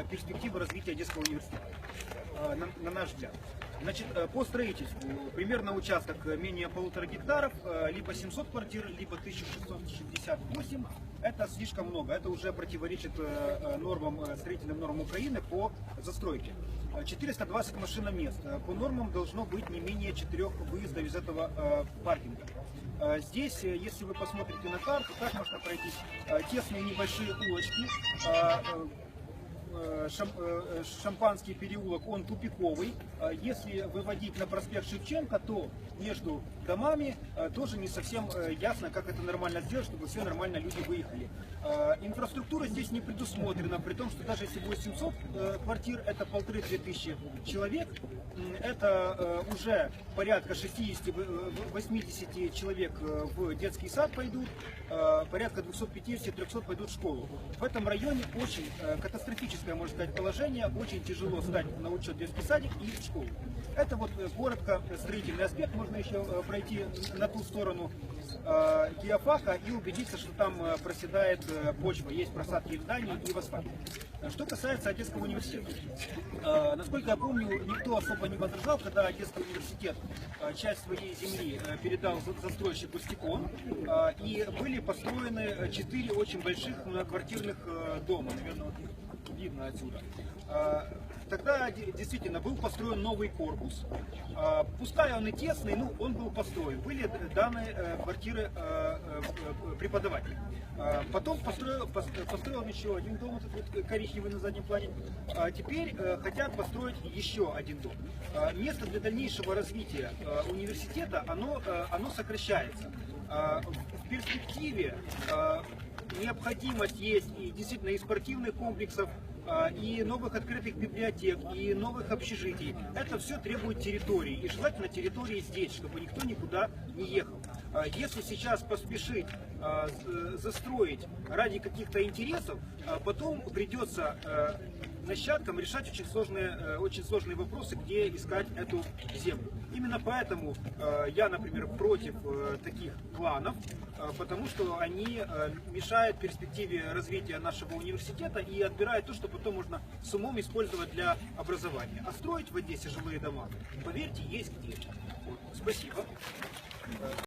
э, перспективы развития Одесского университета, э, на, на наш взгляд. Значит, э, по строительству примерно участок менее полутора гектаров, либо 700 квартир, либо 1668. Это слишком много, это уже противоречит нормам, строительным нормам Украины по застройке. Э, 420 машиномест. По нормам должно быть не менее четырех выездов из этого паркинга. Здесь, если вы посмотрите на карту, как можно пройтись тесные небольшие улочки, Шампанский переулок, он тупиковый. Э, Если выводить на проспект Шевченко, то между домами э, тоже не совсем э, ясно, как это нормально сделать, чтобы все нормально люди выехали. Э, Инфраструктура здесь не предусмотрена, при том, что даже если будет 700 э, квартир, это полторы-две тысячи человек, это э, уже порядка 60-80 человек э, в детский сад пойдут, э, порядка 250-300 пойдут в школу. В этом районе очень э, катастрофическое, можно сказать, положение, очень тяжело стать на учет детский садик и школу. Это вот э, коротко строительный аспект, можно еще э, пройти на ту сторону э, геофаха и убедиться, что там э, проседает э, почва, есть просадки в здании, и в асфальте. Э, Что касается Одесского университета, э, насколько я помню, никто особо не возражал, когда Одесский университет э, часть своей земли э, передал за- застройщику Стекон, э, и были построены э, четыре очень больших многоквартирных э, дома, наверное, вот видно отсюда. Тогда де- действительно был построен новый корпус. Э, Пускай он и тесный, но он был построен. Были д- даны э, квартиры э, э, преподавателей. Э, Потом построил, пос- построил еще один дом, этот вот коричневый на заднем плане. А Теперь хотят построить еще один дом. Место для дальнейшего развития университета, оно, оно сокращается. В перспективе необходимость есть и действительно и спортивных комплексов, а, и новых открытых библиотек, и новых общежитий. Это все требует территории. И желательно территории здесь, чтобы никто никуда не ехал. А, Если сейчас поспешить а, з- застроить ради каких-то интересов, потом придется нащадкам решать очень сложные, э, очень сложные вопросы, где искать эту землю. Именно поэтому э, я, например, против э, таких планов, потому что они мешают перспективе развития нашего университета и отбирают то, что потом можно с умом использовать для образования. А строить в Одессе жилые дома, поверьте, есть где. Вот. Спасибо.